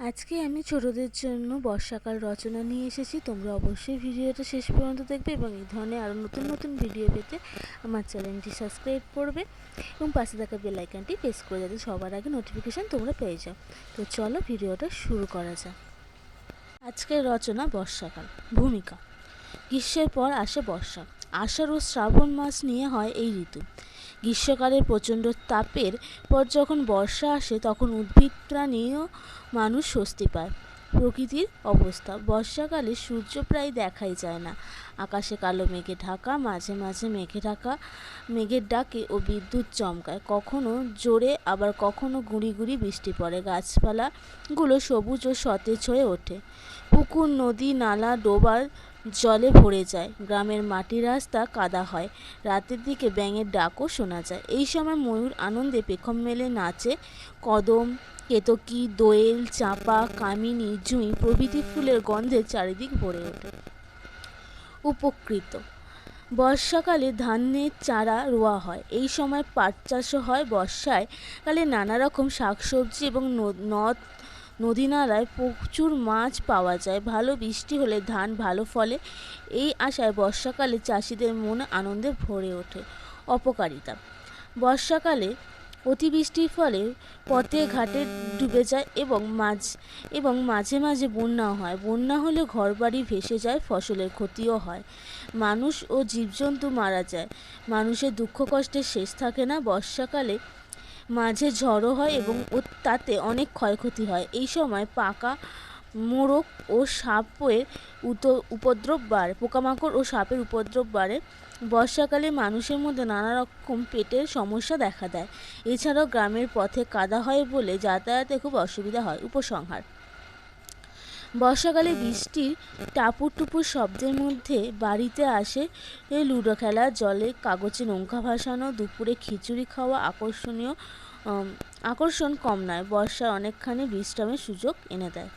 আজকে আমি ছোটদের জন্য বর্ষাকাল রচনা নিয়ে এসেছি। তোমরা অবশ্যই ভিডিওটা শেষ পর্যন্ত দেখবে এবং এই ধরনের আরও নতুন নতুন ভিডিও পেতে আমার চ্যানেলটি সাবস্ক্রাইব করবে এবং পাশে থাকা বেল প্রেস করে যাতে সবার আগে নোটিফিকেশান তোমরা পেয়ে যাও। তো চলো ভিডিওটা শুরু করা যাক। আজকের রচনা বর্ষাকাল, ভূমিকা। গ্রীষ্মের পর আসে বর্ষা। আষাঢ় ও শ্রাবণ মাস নিয়ে হয় এই ঋতু। গ্রীষ্মকালের প্রচণ্ড তাপের পর যখন বর্ষা আসে, তখন উদ্ভিদ প্রাণীও মানুষ স্বস্তি পায়। প্রকৃতির অবস্থা, বর্ষাকালে সূর্য প্রায় দেখাই যায় না। আকাশে কালো মেঘে ঢাকা, মাঝে মাঝে মেঘে ঢাকা, মেঘের ডাকে ও বিদ্যুৎ চমকায়। কখনো জোরে, আবার কখনো গুঁড়ি গুঁড়ি বৃষ্টি পড়ে। গাছপালাগুলো সবুজ ও সতেজ হয়ে ওঠে। পুকুর, নদী, নালা, ডোবার জলে ভরে যায়। গ্রামের মাটির রাস্তা কাদা হয়। রাতের দিকে ব্যাঙের ডাকও শোনা যায়। এই সময় ময়ূর আনন্দে পেখম মেলে নাচে। কদম, কেতকী, দোয়েল, চাঁপা, কামিনী, জুঁই প্রভৃতি ফুলের গন্ধে চারিদিক ভরে ওঠে। উপকৃত। বর্ষাকালে ধানের চারা রোয়া হয়। এই সময় পাট চাষও হয় বর্ষায়। কালে নানা রকম শাকসবজি এবং নদ নদী নালায় প্রচুর মাছ পাওয়া যায়। ভালো বৃষ্টি হলে ধান ভালো ফলে। এই আশায় বর্ষাকালে চাষিদের মনে আনন্দে ভরে ওঠে। অপকারিতা। বর্ষাকালে অতিবৃষ্টির ফলে পথে ঘাটে ডুবে যায় এবং মাঝ, এবং মাঝে মাঝে বন্যা হয়। বন্যা হলে ঘরবাড়ি ভেসে যায়, ফসলের ক্ষতিও হয়। মানুষ ও জীবজন্তু মারা যায়। মানুষের দুঃখ কষ্টের শেষ থাকে না। বর্ষাকালে মাঝে ঝড়ো হয় এবং তাতে অনেক ক্ষয়ক্ষতি হয়। এই সময় পাকা মোরগ ও সাপের উপদ্রব বাড়ে। পোকামাকড় ও সাপের উপদ্রব বাড়ে। বর্ষাকালে মানুষের মধ্যে নানা রকম পেটের সমস্যা দেখা দেয়। এছাড়াও গ্রামের পথে কাদা হয় বলে যাতায়াতে খুব অসুবিধা হয়। উপসংহার। বর্ষাকালে বৃষ্টির টাপুর টুপুর শব্দের মধ্যে বাড়িতে আসে লুডো খেলা। জলে কাগজে নৌকা ভাসানো, দুপুরে খিচুড়ি খাওয়া আকর্ষণীয় আকর্ষণ কম নয়। বর্ষা অনেকখানি বিশ্রামের সুযোগ এনে দেয়।